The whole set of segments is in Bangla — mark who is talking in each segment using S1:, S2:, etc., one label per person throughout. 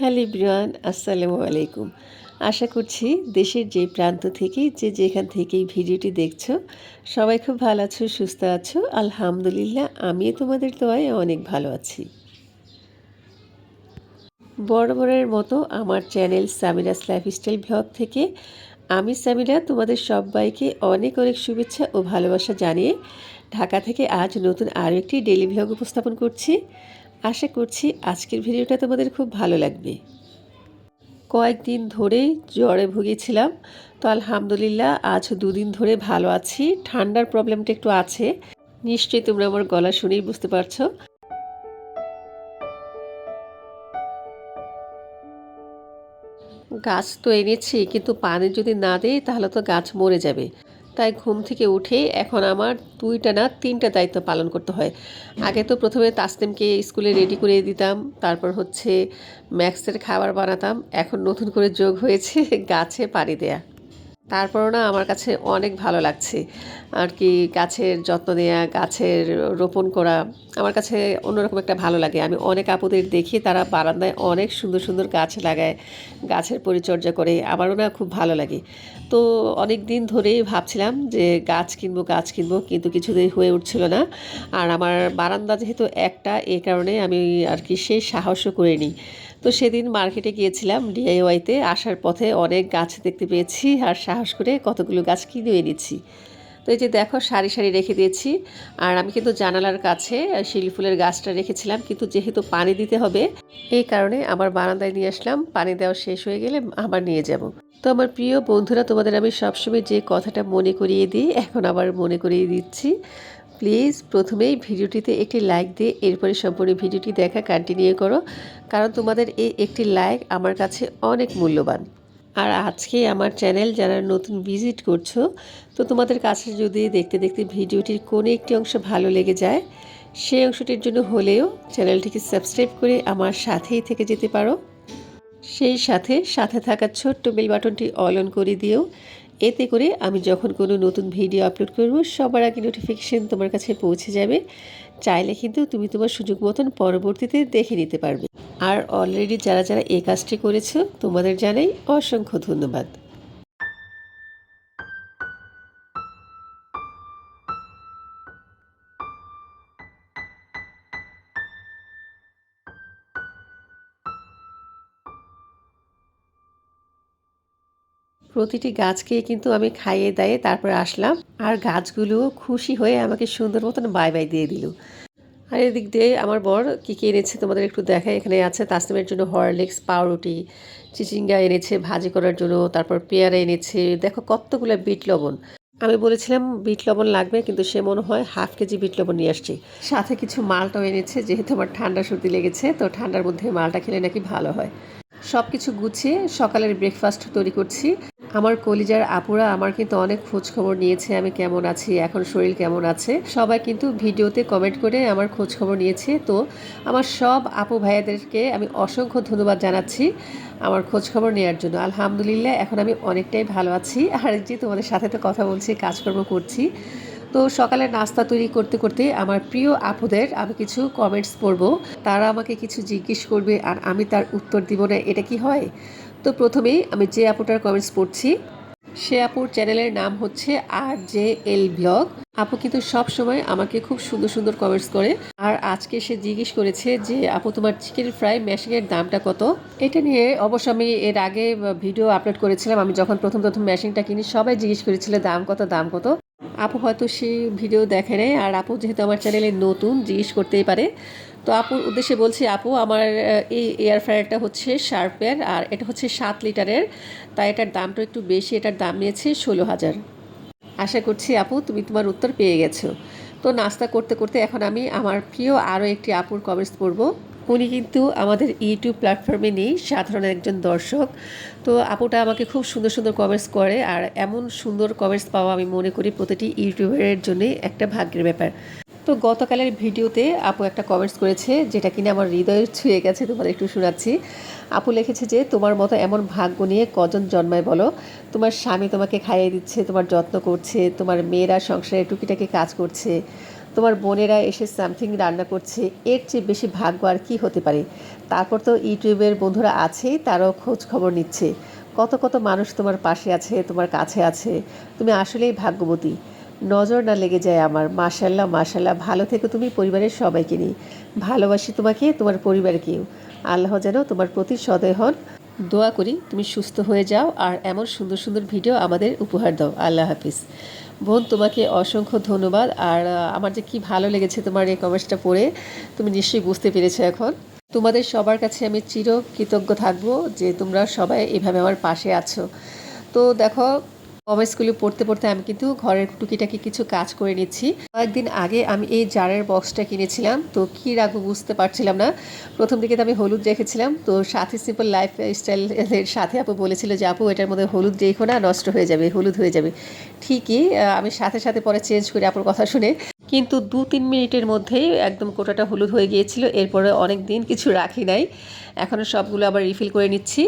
S1: হ্যালো ব্রিয়ান আসসালামু আলাইকুম। আশা করছি দেশের যে প্রান্ত থেকে, যে যেখান থেকে এই ভিডিওটি দেখছ, সবাই খুব ভালো আছো, সুস্থ আছো। আলহামদুলিল্লাহ, আমিও তোমাদের দোয়ায় অনেক ভালো আছি। বরাবরের মতো আমার চ্যানেল সামিরাস লাইফস্টাইল ব্লগ থেকে আমি সামিরা তোমাদের সবাইকে অনেক অনেক শুভেচ্ছা ও ভালোবাসা জানিয়ে ঢাকা থেকে আজ নতুন আরও একটি ডেলি ব্লগ উপস্থাপন করছি। আশা করছি আজকের ভিডিওটা তোমাদের খুব ভালো লাগবে। কয়েকদিন ধরেই জ্বরে ভুগেছিলাম, তো আলহামদুলিল্লাহ আজ দুদিন ধরে ভালো আছি। ঠান্ডার প্রবলেমটা একটু আছে, নিশ্চয়ই তোমরা আমার গলা শুনেই বুঝতে পারছ। গাছ তো এনেছি, কিন্তু পানি যদি না দেয় তাহলে তো গাছ মরে যাবে। তাই ঘুম থেকে উঠে এখন আমার দুইটা না তিনটা দায়িত্ব পালন করতে হয়। আগে তো প্রথমে তাসলিমকে স্কুলে রেডি করে দিতাম, তারপর হচ্ছে ম্যাক্সের খাবার বানাতাম, এখন নতুন করে যোগ হয়েছে গাছে পাড়ি দেয়া। তারপরও না আমার কাছে অনেক ভালো লাগছে। আর কি গাছের যত্ন নেওয়া গাছের রোপণ করা আমার কাছে অন্যরকম একটা ভালো লাগে। আমি অনেক আপুদের দেখি, তারা বারান্দায় অনেক সুন্দর সুন্দর গাছ লাগায়, গাছের পরিচর্যা করে, আমারও না খুব ভালো লাগে। তো অনেক দিন ধরেই ভাবছিলাম যে গাছ কিনবো গাছ কিনবো, কিন্তু কিছুতেই হয়ে উঠছিল না। আর আমার বারান্দা যেহেতু একটা, এ কারণে আমি আর কি সেই সাহসও করে নিই তো সেদিন মার্কেটে গিয়েছিলাম ডিআইওয়াইতে আসার পথে অনেক গাছ দেখতে পেয়েছি আর সাহস করে কতগুলো গাছ কিনে এনেছি। তো এই যে দেখো, সারি সারি রেখে দিয়েছি। আর আমি কিন্তু জানালার কাছে শিলি ফুলের গাছটা রেখেছিলাম, কিন্তু যেহেতু পানি দিতে হবে, এই কারণে আমার বারান্দায় নিয়ে আসলাম। পানি দেওয়া শেষ হয়ে গেলে আবার নিয়ে যাব। তো আমার প্রিয় বন্ধুরা, তোমাদের আমি সবসময় যে কথাটা মনে করিয়ে দিই, এখন আবার মনে করিয়ে দিচ্ছি। প্লিজ প্রথমেই ভিডিওটিতে একটি লাইক দিয়ে এরপরে সম্পূর্ণ ভিডিওটি দেখা কন্টিনিউ করো, কারণ তোমাদের এই একটি লাইক আমার কাছে অনেক মূল্যবান। আর আজকে আমার চ্যানেল যারা নতুন ভিজিট করছ, তো তোমাদের কাছে যদি দেখতে দেখতে ভিডিওটির কোনো একটি অংশ ভালো লেগে যায়, সেই অংশটির জন্য হলেও চ্যানেলটিকে সাবস্ক্রাইব করে আমার সাথেই থেকে যেতে পারো। সেই সাথে সাথে থাকা ছোট্ট বেল বাটনটি অল অন করে দিও এতে করে আমি যখন কোনো নতুন ভিডিও আপলোড করব, সবার আগে নোটিফিকেশান তোমার কাছে পৌঁছে যাবে। চাইলে কিন্তু তুমি তোমার সুযোগ মতন পরবর্তীতে দেখে নিতে পারবে। আর অলরেডি যারা যারা এই কাজটি করেছ, তোমাদের জানাই অসংখ্য ধন্যবাদ। প্রতিটি গাছকে কিন্তু আমি খাইয়ে দাইয়ে তারপরে আসলাম আর গাছগুলো খুশি হয়ে আমাকে সুন্দর মতন বাই বাই দিয়ে দিল। আর এদিক দিয়ে আমার বর কী কী এনেছে তোমাদের একটু দেখায় এখানে আছে তাসলিমের জন্য হরলিক্স, পাউরুটি, চিচিঙ্গা এনেছে ভাজি করার জন্য, তারপর পেয়ারা এনেছে। দেখো কতগুলো বিট লবণ। আমি বলেছিলাম বিট লবণ লাগবে কিন্তু সে মনে হয় হাফ কেজি বিট লবণ নিয়ে আসছি। সাথে কিছু মালটাও এনেছে, যেহেতু আমার ঠান্ডা সর্দি লেগেছে, তো ঠান্ডার মধ্যে মালটা খেলে নাকি ভালো হয়। সব কিছু গুছিয়ে সকালের ব্রেকফাস্ট তৈরি করছি। আমার কলিজার আপুরা আমার কিন্তু অনেক খোঁজ খবর নিয়েছে, আমি কেমন আছি, এখন শরীর কেমন আছে। সবাই কিন্তু ভিডিওতে কমেন্ট করে আমার খোঁজ খবর নিয়েছে। তো আমার সব আপু ভাইয়াদেরকে আমি অসংখ্য ধন্যবাদ জানাচ্ছি আমার খোঁজ খবর নেওয়ার জন্য। আলহামদুলিল্লাহ, এখন আমি অনেকটাই ভালো আছি। আর যে তোমাদের সাথে তো কথা বলছি, কাজকর্ম করছি। তো সকালে নাস্তা তৈরি করতে করতে আমার প্রিয় আপুদের আমি কিছু কমেন্টস পড়ব। তারা আমাকে কিছু জিজ্ঞেস করবে আর আমি তার উত্তর দিব না, এটা কি হয়? তো প্রথমেই আমি যে আপুটার কমেন্টস পড়ছি, সে আপুর চ্যানেলের নাম হচ্ছে আর জে এল ব্লগ। আপু কিন্তু সব সময় আমাকে খুব সুন্দর সুন্দর কমেন্টস করে। আর আজকে সে জিজ্ঞেস করেছে যে, আপু, তোমার চিকেন ফ্রাই ম্যাশিংয়ের দামটা কত? এটা নিয়ে অবশ্য আমি এর আগে ভিডিও আপলোড করেছিলাম। আমি যখন প্রথম প্রথম ম্যাশিংটা কিনি, সবাই জিজ্ঞেস করেছিল, দাম কত দাম কত? আপু হয়তো সেই ভিডিও দেখে নেয় আর আপু যেহেতু আমার চ্যানেলে নতুন, জিজ্ঞেস করতেই পারে। তো আপুর উদ্দেশ্যে বলছি, আপু, আমার এই এয়ার ফ্রায়ারটা হচ্ছে শার্পের আর এটা হচ্ছে সাত লিটারের। তাই এটার দামটা একটু বেশি, এটার দাম নিয়েছে ষোলো হাজার। আশা করছি, আপু, তুমি তোমার উত্তর পেয়ে গেছো। তো নাস্তা করতে করতে এখন আমি আমার প্রিয় আরও একটি আপুর কমেন্টস পড়ব। উনি কিন্তু আমাদের ইউটিউব প্ল্যাটফর্মে নেই, সাধারণ একজন দর্শক। তো আপুটা আমাকে খুব সুন্দর সুন্দর কমেন্টস করে আর এমন সুন্দর কমেন্টস পাওয়া আমি মনে করি প্রতিটি ইউটিউবারের জন্যে একটা ভাগ্যের ব্যাপার। তো গতকালের ভিডিওতে আপু একটা কমেন্টস করেছে, যেটা কিনা আমার হৃদয়ে ছুঁয়ে গেছে তোমার একটু শোনাচ্ছি। আপু লিখেছে যে, তোমার মতো এমন ভাগ্য নিয়ে কজন জন্মায় বলো? তোমার স্বামী তোমাকে খাইয়ে দিচ্ছে, তোমার যত্ন করছে, তোমার মেয়েরা সংসারে টুকিটাকি কাজ করছে, তোমার বোনেরা এসে সামথিং রান্না করছে, এর চেয়ে বেশি ভাগ্য আর কি হতে পারে? তারপর তো ইউটিউবের বন্ধুরা আছেই, তারাও খোঁজ খবর নিচ্ছে। কত কত মানুষ তোমার পাশে আছে, তোমার কাছে আছে। তুমি আসলেই ভাগ্যবতী। নজর না লেগে যায় আমার। মাশাল্লাহ মাশাল্লাহ ভালো থেকে তুমি, পরিবারের সবাইকে নিয়ে। ভালোবাসি তোমাকে, তোমার পরিবারকেও। আল্লাহ যেন তোমার প্রতি সদয় হন। দোয়া করি, তুমি সুস্থ হয়ে যাও আর এমন সুন্দর সুন্দর ভিডিও আমাদের উপহার দাও। আল্লাহ হাফিজ। বোন, তোমাকে অসংখ্য ধন্যবাদ। আর আমার যে কি ভালো লেগেছে তোমার এই কমেন্টসটা পড়ে, তুমি নিশ্চয়ই বুঝতে পেরেছ এখন। তোমাদের সবার কাছে আমি চির কৃতজ্ঞ থাকব যে তোমরা সবাই এভাবে আমার পাশে আছো। তো দেখো কমেন্টসগুলো পড়তে পড়তে আমি কিন্তু ঘরের টুকিটাকি কিছু কাজ করে নিচ্ছি। কয়েকদিন আগে আমি এই জারের বক্সটা কিনেছিলাম। তো কি রাখব বুঝতে পারছিলাম না। প্রথম দিকে তো আমি হলুদ রেখেছিলাম। তো সাথে সিম্পল লাইফ স্টাইলের সাথে আপু বলেছিল যে, আপু, এটার মধ্যে হলুদ রেখো না, নষ্ট হয়ে যাবে, হলুদ হয়ে যাবে। ঠিকই আমি সাথে সাথে পরে চেঞ্জ করি আপুর কথা শুনে কিন্তু দু তিন মিনিটের মধ্যেই একদম কোটাটা হলুদ হয়ে গিয়েছিল, এরপরে অনেক দিন কিছু রাখি নাই। এখনও সবগুলো আবার রিফিল করে নিচ্ছি।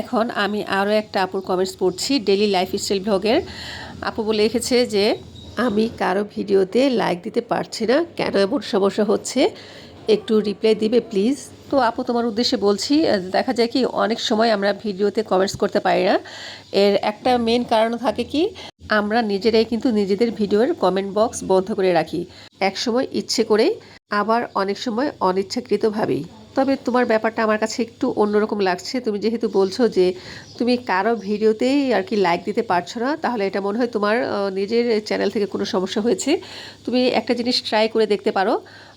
S1: এখন আমি আরও একটা আপুর কমেন্টস পড়ছি ডেলি লাইফস্টাইল ব্লগের আপু বলে লিখেছে যে, আমি কারও ভিডিওতে লাইক দিতে পারছি না, কেন এমন সমস্যা হচ্ছে? একটু রিপ্লাই দিবে প্লিজ তো আপু, তোমার উদ্দেশ্যে বলছি, দেখা যায় কি, অনেক সময় আমরা ভিডিওতে কমেন্টস করতে পারি না। এর একটা মেন কারণ থাকে কি আমরা নিজেরাই কিন্তু নিজেদের ভিডিওর কমেন্ট বক্স বন্ধ করে রাখি। এক সময় ইচ্ছে করেই আবার অনেক সময় অনিচ্ছাকৃতভাবেই তবে তোমার ব্যাপারটা আমার কাছে একটু অন্যরকম লাগছে। তুমি যেহেতু বলছো যে তুমি কারও ভিডিওতেই আর কি লাইক দিতে পারছ না, তাহলে এটা মনে হয় তোমার নিজের চ্যানেল থেকে কোনো সমস্যা হয়েছে। তুমি একটা জিনিস ট্রাই করে দেখতে পারো।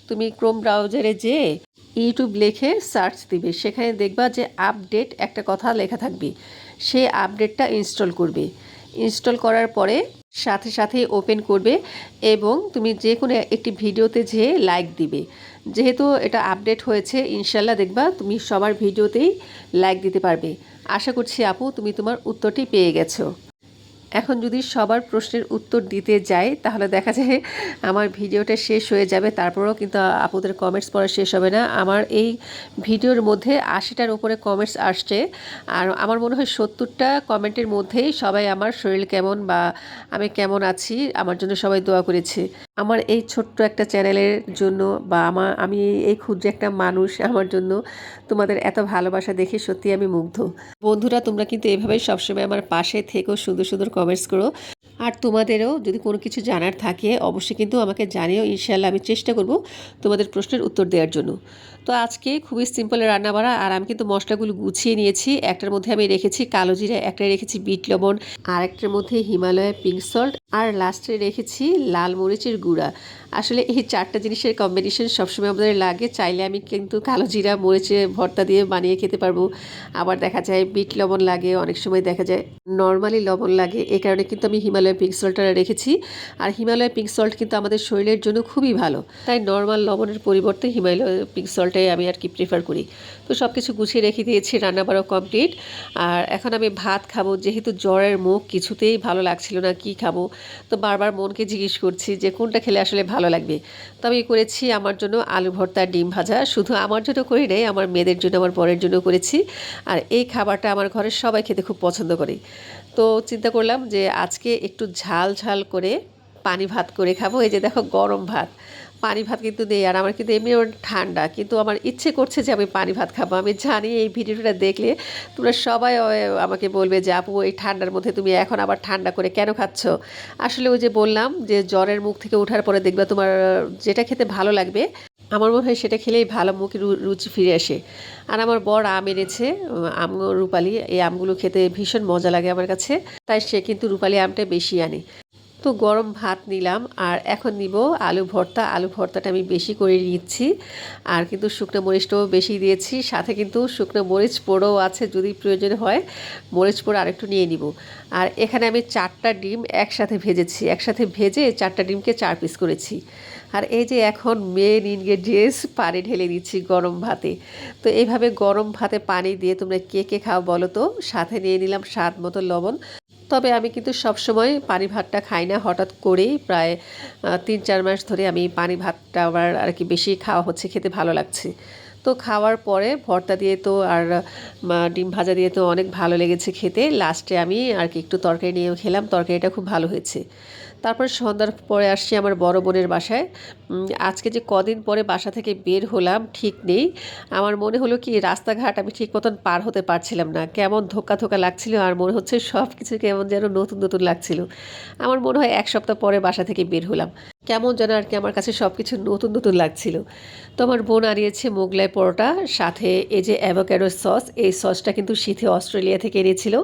S1: তুমি ক্রোম ব্রাউজারে যে ইউটিউব লেখে সার্চ দিবে। সেখানে দেখবা যে আপডেট একটা কথা লেখা থাকবে। সেই আপডেটটা ইনস্টল করবে। ইনস্টল করার পরে সাথে সাথে ওপেন করবে এবং তুমি যে কোনো একটি ভিডিওতে যেয়ে লাইক দিবে। যেহেতু এটা আপডেট হয়েছে ইনশাল্লাহ দেখবা তুমি সবার ভিডিওতেই লাইক দিতে পারবে। আশা করছি আপু, তুমি তোমার উত্তরটি পেয়ে গেছো। এখন যদি সবার প্রশ্নের উত্তর দিতে যাই, তাহলে দেখা যায় আমার ভিডিওটা শেষ হয়ে যাবে। তারপরেও কিন্তু আপুদের কমেন্টস পড়া শেষ হবে না। আমার এই ভিডিওর মধ্যে আশিটার উপরে কমেন্টস আসছে। আর আমার মনে হয় সত্তরটা কমেন্টের মধ্যেই সবাই আমার শরীর কেমন বা আমি কেমন আছি, আমার জন্য সবাই দোয়া করেছে। আমার এই ছোট্ট একটা চ্যানেলের জন্য বা আমার আমি এই ক্ষুদ্র একটা মানুষ আমার জন্য তোমাদের এত ভালোবাসা দেখে সত্যি আমি মুগ্ধ। বন্ধুরা, তোমরা কিন্তু এভাবেই সবসময় আমার পাশে থেকেও সুন্দর সুন্দর কমেন্টস করো। আর তোমাদেরও যদি কোনো কিছু জানার থাকে, অবশ্যই কিন্তু আমাকে জানিয়েও ইনশাল্লাহ আমি চেষ্টা করব তোমাদের প্রশ্নের উত্তর দেওয়ার জন্য। তো আজকে খুবই সিম্পল রান্না বাড়া আর আমি কিন্তু মশলাগুলো গুছিয়ে নিয়েছি। একটার মধ্যে আমি রেখেছি কালো জিরা, একটা রেখেছি বিট লবণ, আর একটার মধ্যে হিমালয় পিঙ্ক সল্ট আর লাস্টে রেখেছি লাল মরিচের গুঁড়া। আসলে এই চারটা জিনিসের কম্বিনেশন সবসময় আমাদের লাগে, চাইলে আমি কিন্তু কালো জিরা, মরিচে ভর্তা দিয়ে বানিয়ে খেতে পারব। আবার দেখা যায় বিট লবণ লাগে, অনেক সময় দেখা যায় নর্মালি লবণ লাগে। এই কারণে কিন্তু আমি হিমালয় পিঙ্ক সল্টটা রেখেছি। আর হিমালয় পিঙ্ক সল্ট কিন্তু আমাদের শরীরের জন্য খুবই ভালো। তাই নর্মাল লবণের পরিবর্তে হিমালয় পিঙ্ক সল্টটাই আমি আর কি প্রেফার করি। তো সব কিছু গুছিয়ে রেখে দিয়েছি রান্না বাড়াও কমপ্লিট আর এখন আমি ভাত খাব, যেহেতু জ্বরের মুখ, কিছুতেই ভালো লাগছিল না কি খাব। তো বারবার মনকে জিজ্ঞেস করছি যে, কোনটা খেলে আসলে ভালো লাগবে? তো আমি করেছি আমার জন্য আলু ভর্তা, ডিম ভাজা। শুধু আমার জন্য করি নাই, আমার মেয়েদের জন্য, আমার বরের জন্য করেছি। আর এই খাবারটা আমার ঘরের সবাই খেতে খুব পছন্দ করে। তো চিন্তা করলাম যে, আজকে একটু ঝাল ঝাল করে পানি ভাত করে খাব। এই যে দেখো, গরম ভাত। পানি ভাত কিন্তু নেই আর আমার কিন্তু এমনি ঠান্ডা, কিন্তু আমার ইচ্ছে করছে যে আমি পানি ভাত খাব। আমি জানি এই ভিডিওটা দেখলে তোমরা সবাই আমাকে বলবে যে, আপু, এই ঠান্ডার মধ্যে তুমি এখন আবার ঠান্ডা করে কেন খাচ্ছ? আসলে ওই যে বললাম যে, জ্বরের মুখ থেকে ওঠার পরে দেখবা তোমার যেটা খেতে ভালো লাগবে, আমার মনে হয় সেটা খেলেই ভালো মুখে রুচি ফিরে আসে। আর আমার বর আম এনেছে, আম রূপালি, এই আমগুলো খেতে ভীষণ মজা লাগে আমার কাছে, তাই সে কিন্তু রূপালি আমটা বেশি আনে। তো গরম ভাত নিলাম আর এখন নিব আলু ভর্তা। আলু ভর্তাটা আমি বেশি করে নিচ্ছি আর কিন্তু শুকনো মরিচটাও বেশি দিয়েছি। সাথে কিন্তু শুকনো মরিচ পোড়ও আছে যদি প্রয়োজন হয়, মরিচ পোড়ো আরেকটু নিয়ে নিব। আর এখানে আমি চারটা ডিম একসাথে ভেজেছি। একসাথে ভেজে চারটা ডিমকে চার পিস করেছি। আর এই যে এখন মেন ইনগ্রেডিয়েন্টস পানি ঢেলে দিচ্ছি গরম ভাতে। তো এইভাবে গরম ভাতে পানি দিয়ে তোমরা কে কে খাও বলো তো? সাথে নিয়ে নিলাম স্বাদ মতো লবণ। তবে আমি কিন্তু সবসময় পানি ভাতটা খাই না। হঠাৎ করেই প্রায় তিন চার মাস ধরে আমি পানি ভাতটা আবার আর কি বেশি খাওয়া হচ্ছে, খেতে ভালো লাগছে। তো খাওয়ার পরে ভর্তা দিয়ে তো আর ডিম ভাজা দিয়ে তো অনেক ভালো লেগেছে খেতে। লাস্টে আমি আর কি একটু তরকারি নিয়েও খেলাম। তরকারিটা খুব ভালো হয়েছে। তারপর সন্ধ্যার পরে আসছি আমার বড় বোনের বাসায়। আজকে যে কদিন পরে বাসা থেকে বের হলাম, ঠিক নেই। আমার মনে হলো কি, রাস্তাঘাট আমি ঠিক মতন পার হতে পারছিলাম না। কেমন ধোকা ধোকা লাগছিল আর মনে হচ্ছে সব কিছু কেমন যেন নতুন নতুন লাগছিল। আমার মনে হয় এক সপ্তাহ পরে বাসা থেকে বের হলাম। কেমন যেন আর কি আমার কাছে সব কিছু নতুন নতুন লাগছিল। তো আমার বোন আনিয়েছে মোগলাই পরোটা, সাথে এই যে অ্যাভোক্যাডো সস, এই সসটা কিন্তু শীতে অস্ট্রেলিয়া থেকে এনেছিল।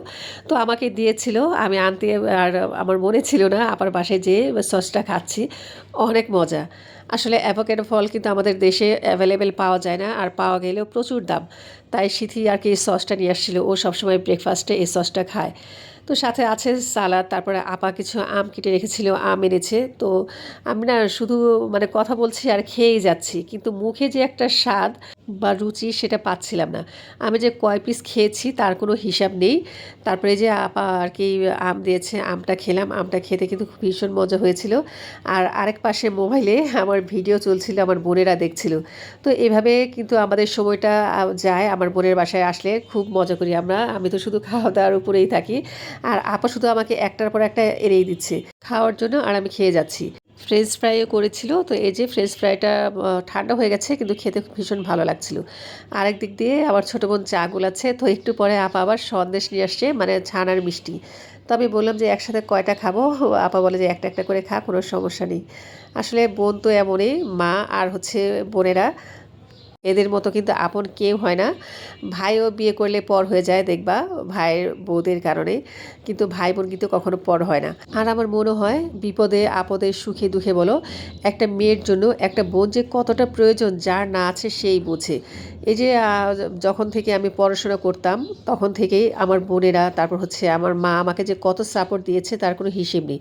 S1: তো আমাকে দিয়েছিল, আমি আনতে আর আমার মনে ছিল না আবার বাসায় যেয়ে সসটা খাচ্ছি। অনেক মজা। আসলে অ্যাভোক্যাডো ফল কিন্তু আমাদের দেশে অ্যাভেলেবেল পাওয়া যায় না, আর পাওয়া গেলেও প্রচুর দাম। তাই সিথি আর কি এই সসটা নিয়ে আসছিল। ও সবসময় ব্রেকফাস্টে এই সসটা খায়। তো সাথে আছে সালাদ, তারপরে আপা কিছু আম কেটে রেখেছিল, আম এনেছে। তো আমি না শুধু মানে কথা বলছি আর খেয়েই যাচ্ছি, কিন্তু মুখে যে একটা স্বাদ বা রুচি সেটা পাচ্ছিলাম না। আমি যে কয় পিস খেয়েছি তার কোনো হিসাব নেই। তারপরে যে আপা আর কি আম দিয়েছে, আমটা খেলাম। আমটা খেতে কিন্তু ভীষণ মজা হয়েছিল। আর আরেক পাশে মোবাইলে আমার ভিডিও চলছিল, আমার বোনেরা দেখছিল। তো এভাবে কিন্তু আমাদের সময়টা যায়। আমার বোনের বাসায় আসলে খুব মজা করি আমরা। আমি তো শুধু খাওয়া দাওয়ার উপরেই থাকি। আর আপা শুধু আমাকে একটার পর একটা এড়িয়ে দিচ্ছে খাওয়ার জন্য আর আমি খেয়ে যাচ্ছি। ফ্রেঞ্চ ফ্রাইও করেছিল। তো এই যে ফ্রেঞ্চ ফ্রাইটা ঠান্ডা হয়ে গেছে, কিন্তু খেতে ভীষণ ভালো লাগছিল আরেক দিক দিয়ে আবার ছোট বোন চা গোলাচ্ছে তো একটু পরে আপা আবার সন্দেশ নিয়ে আসছে মানে ছানার মিষ্টি। তো আমি বললাম যে একসাথে কয়টা খাব? আপা বলে যে একটা একটা করে খা কোনো সমস্যা নেই। আসলে বোন তো এমনই, মা আর হচ্ছে বোনেরা। এদের মতো কিন্তু আপন কেউ হয় না। ভাইও বিয়ে করলে পর হয়ে যায় দেখবা ভাইয়ের বউদের কারণে। কিন্তু ভাই বোন কিন্তু কখনো পর হয় না। আর আমার মনে হয় বিপদে, আপদে, সুখে, দুঃখে বলো, একটা মেয়ের জন্য একটা বোন যে কতটা প্রয়োজন যার না আছে সেই বোঝে। এই যে যখন থেকে আমি পড়াশোনা করতাম, তখন থেকেই আমার বোনেরা, তারপর হচ্ছে আমার মা আমাকে যে কত সাপোর্ট দিয়েছে তার কোনো হিসেব নেই।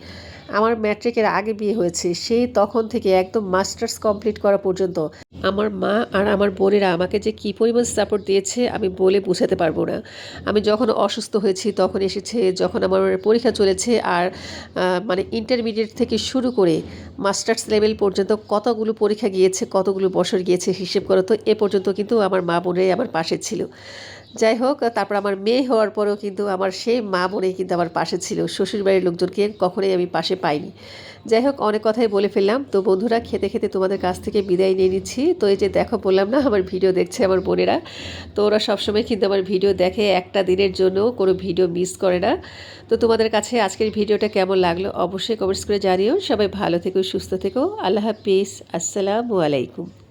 S1: আমার ম্যাট্রিকের আগে বিয়ে হয়েছে, সেই তখন থেকে একদম মাস্টার্স কমপ্লিট করা পর্যন্ত আমার মা আর আমার বোনেরা আমাকে যে কী পরিমাণ সাপোর্ট দিয়েছে আমি বলে বোঝাতে পারব না। আমি যখন অসুস্থ হয়েছি তখন এসেছে, যখন আমার পরীক্ষা চলেছে আর মানে ইন্টারমিডিয়েট থেকে শুরু করে মাস্টার্স লেভেল পর্যন্ত কতগুলো পরীক্ষা গিয়েছে, কতগুলো বছর গিয়েছে হিসেব করো তো, এ পর্যন্ত কিন্তু আমার মা বোনেরাই আমার পাশে ছিল। যাই হোক, তারপর আমার মেয়ে হওয়ার পরেও কিন্তু আমার সেই মা বোনেই কিন্তু আমার পাশে ছিল। শ্বশুরবাড়ির লোকজনকে কখনোই আমি পাশে পাইনি। যাই হোক, অনেক কথাই বলে ফেললাম। তো বন্ধুরা, খেতে খেতে তোমাদের কাছ থেকে বিদায় নিয়ে নিচ্ছি। তো এই যে দেখো, বললাম না, আমার ভিডিও দেখছে আমার বোনেরা। তো ওরা সবসময় কিন্তু আমার ভিডিও দেখে একটা দিনের জন্য কোনো ভিডিও মিস করে না। তো তোমাদের কাছে আজকের ভিডিওটা কেমন লাগল অবশ্যই কমেন্টস করে জানিও। সবাই ভালো থেকো, সুস্থ থেকো। আল্লাহ হাফিজ। আসসালামু আলাইকুম।